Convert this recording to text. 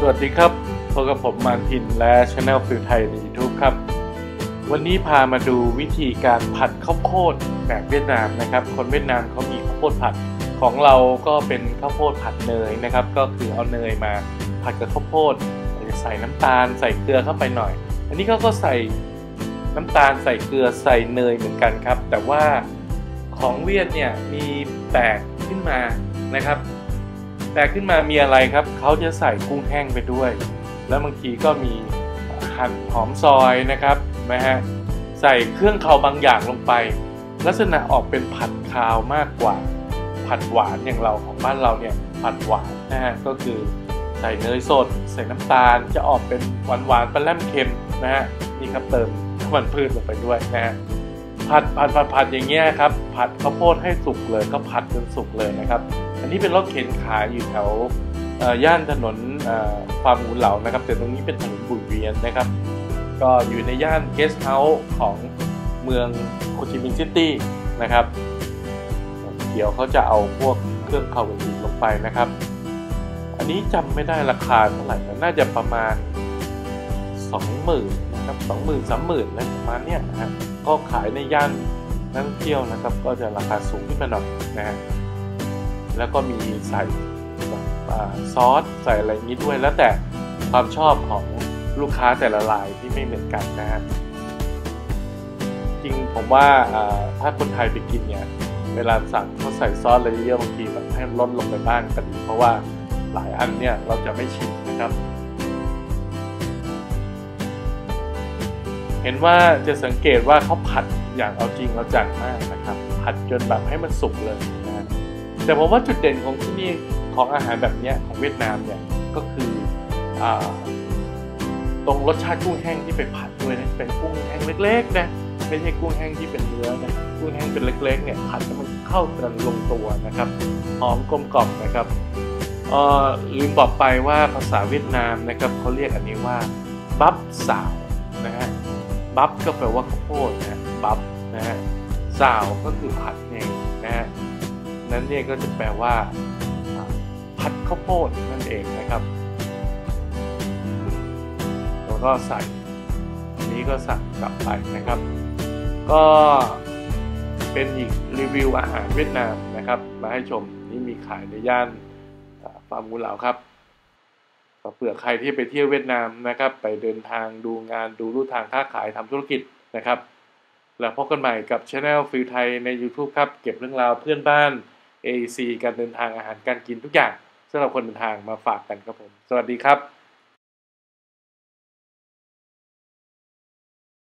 สวัสดีครับพบกับผมมานทินและช anel ฟิลไทยใน YouTube ครับ วันนี้พามาดูวิธีการผัดข้าวโพดแบบเวียดนามนะครับ คนเวียดนามเขามีข้าวโพดผัดของเราก็เป็นข้าวโพดผัดเนยนะครับ ก็คือเอาเนยมาผัดกับข้าวโพดใส่น้ำตาลใส่เกลือเข้าไปหน่อย อันนี้เขาก็ใส่น้ำตาลใส่เกลือใส่เนยเหมือนกันครับ แต่ว่าของเวียดเนี่ยมีแตกขึ้นมานะครับ แตกขึ้นมามีอะไรครับ เขาจะใส่กุ้งแห้งไปด้วย แล้วบางทีก็มีหั่นหอมซอยนะครับนะฮะใส่เครื่องเคาบางอย่างลงไป ลักษณะออกเป็นผัดคาวมากกว่า ผัดหวานอย่างเราของบ้านเราเนี่ยผัดหวานนะฮะก็คือใส่เนยสด ใส่น้ำตาลจะออกเป็นหวานหวานปลาแรมเค็มนะฮะนี่ครับเติมน้ำมันพืชลงไปด้วยนะฮะผัดผัดผัดผัดอย่างเงี้ยครับผัดข้าวโพดให้สุกเลยก็ผัดจนสุกเลยนะครับ อันนี้เป็นรถเข็นขายอยู่แถวย่านถนนฟาร์มหูเหลานะครับ แต่ตรงนี้เป็นถนนบุยเวียนนะครับ ก็อยู่ในย่านเกสเฮาส์ของเมืองโคชิมินซิตี้นะครับ เดี๋ยวเขาจะเอาพวกเครื่องคาวอื่นลงไปนะครับ อันนี้จำไม่ได้ราคาเท่าไหร่น่าจะประมาณ 20,000นะครับ20,000 30,000นะประมาณเนี้ยนะฮะก็ขายในย่านนักท่องเที่ยวนะครับ ก็จะราคาสูงขึ้นมาหน่อยนะฮะ แล้วก็มีใส่ซอสใส่อะไรนี้ด้วย แล้วแต่ความชอบของลูกค้าแต่ละรายที่ไม่เหมือนกันนะฮะจริงผมว่าถ้าคนไทยไปกินเนี่ยเวลาสั่งเขาใส่ซอสอะไรเยอะบางทีแบบให้ลดลงไปบ้างก็ดีเพราะว่าหลายอันเนี่ยเราจะไม่ชิมนะครับ เห็นว่าจะสังเกตว่าเขาผัดอย่างเอาจริงเอาจังมากนะครับ ผัดจนแบบให้มันสุกเลย แต่ผมว่าจุดเด่นของที่นี่ของอาหารแบบนี้ของเวียดนามเนี่ยก็คืออตรงรสชาติกุ้งแห้งที่ไปผัดด้วยนะเป็นกุ้งแห้งเล็กๆนะไม่ใช่กุ้งแห้งที่เป็นเนื้อนะกุ้งแห้งเป็นเล็กๆเนี่ยผัดแล้วมันเข้ากันลงตัวนะครับหอมกลมกล่อมนะครับลืมบอกไปว่าภาษาเวียดนามนะครับเขาเรียกอันนี้ว่าบับสาวนะฮะบับก็แปลว่าข้าวโพดนะบับนะฮะสาวก็คือผัดเองนะฮะ นั้นเนี่ยก็จะแปลว่าผัดข้าวโพดนั่นเองนะครับ แล้วก็ใส่อันนี้ก็สั่งกลับไปนะครับ ก็เป็นอีกรีวิวอาหารเวียดนามนะครับ มาให้ชมนี่มีขายในย่านฟาร์มมูเหลาครับเผื่อใครที่ไปเที่ยวเวียดนามนะครับ ไปเดินทางดูงานดูรูทางค้าขายทำธุรกิจนะครับ แล้วพบกันใหม่กับช anel ฟิลไทยใน YouTube ครับ เก็บเรื่องราวเพื่อนบ้าน AEC การเดินทางอาหารการกินทุกอย่างสำหรับคนเดินทางมาฝากกันครับผม สวัสดีครับ